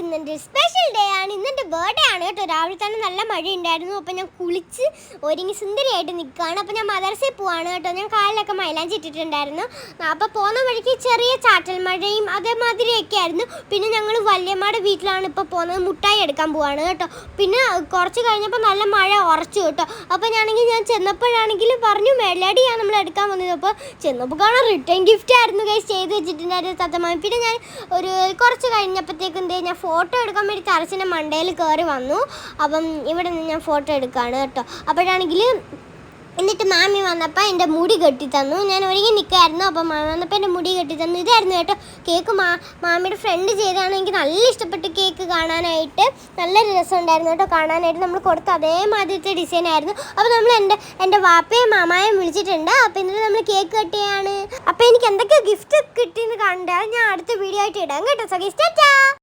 ഇന്നെൻ്റെ special day ആണ് ഇന്നെന്റെ ബർത്ത്ഡേ ആണ് കേട്ടോ. രാവിലെ തന്നെ നല്ല മഴ ഉണ്ടായിരുന്നു അപ്പോൾ ഞാൻ കുളിച്ച് ഒരുങ്ങി സുന്ദരിയായിട്ട് നിൽക്കുകയാണ് അപ്പോൾ ഞാൻ മദർസയിൽ പോവാണ് കേട്ടോ. ഞാൻ കാലിലൊക്കെ മൈലാഞ്ചി ഇട്ടിട്ടുണ്ടായിരുന്നു. അപ്പോൾ പോകുന്ന വഴിക്ക് ചെറിയ ചാറ്റൽ മഴയും അതേമാതിരിയൊക്കെ ആയിരുന്നു. പിന്നെ ഞങ്ങൾ വല്യമ്മയുടെ വീട്ടിലാണ് ഇപ്പോൾ പോകുന്നത്. മുട്ടായി എടുക്കാൻ പോവാണ് കേട്ടോ. പിന്നെ കുറച്ച് കഴിഞ്ഞപ്പോൾ നല്ല മഴ ഉറച്ചു കേട്ടോ. അപ്പോൾ ഞാനെങ്കിൽ ഞാൻ ചെന്നപ്പോഴാണെങ്കിൽ പറഞ്ഞു മെലഡിയാണ് നമ്മൾ എടുക്കാൻ വന്നത്. അപ്പോൾ ചെന്നപ്പോൾ കാണാൻ റിട്ടേൺ ഗിഫ്റ്റ് ആയിരുന്നു കൈ ചെയ്ത് വെച്ചിട്ടുണ്ടായിരുന്നു സത്യമായി പിന്നെ ഞാൻ ഒരു കുറച്ച് കഴിഞ്ഞപ്പോഴത്തേക്കും ഞാൻ ഫോട്ടോ എടുക്കാൻ വേണ്ടി തറച്ചിന്റെ മണ്ടയിൽ കയറി വന്നു. അപ്പം ഇവിടെ നിന്ന് ഞാൻ ഫോട്ടോ എടുക്കുകയാണ് കേട്ടോ. അപ്പോഴാണെങ്കിൽ എന്നിട്ട് മാമി വന്നപ്പോൾ എന്റെ മുടി കെട്ടി തന്നു. ഞാൻ ഒരുങ്ങി നിൽക്കായിരുന്നു അപ്പോൾ മാമി വന്നപ്പോൾ എന്റെ മുടി കെട്ടി തന്നു. ഇതായിരുന്നു കേട്ടോ. കേക്ക് മാ മാമിയുടെ ഫ്രണ്ട് ചെയ്താണ് എനിക്ക് നല്ല ഇഷ്ടപ്പെട്ടു കേക്ക് കാണാനായിട്ട്. നല്ല രസമുണ്ടായിരുന്നു കേട്ടോ കാണാനായിട്ട്. നമ്മൾ കൊടുത്ത അതേമാതിരത്തെ ഡിസൈൻ ആയിരുന്നു. അപ്പോൾ നമ്മൾ എന്റെ എന്റെ വാപ്പയും മാമായും വിളിച്ചിട്ടുണ്ട്. അപ്പോൾ എന്നിട്ട് നമ്മൾ കേക്ക് കട്ടിയാണ് അപ്പോൾ എനിക്ക് എന്തൊക്കെയോ ഗിഫ്റ്റ് കിട്ടിയെന്ന് കണ്ടാൽ ഞാൻ അടുത്ത വീഡിയോ ആയിട്ട് ഇടാം കേട്ടോ. So gift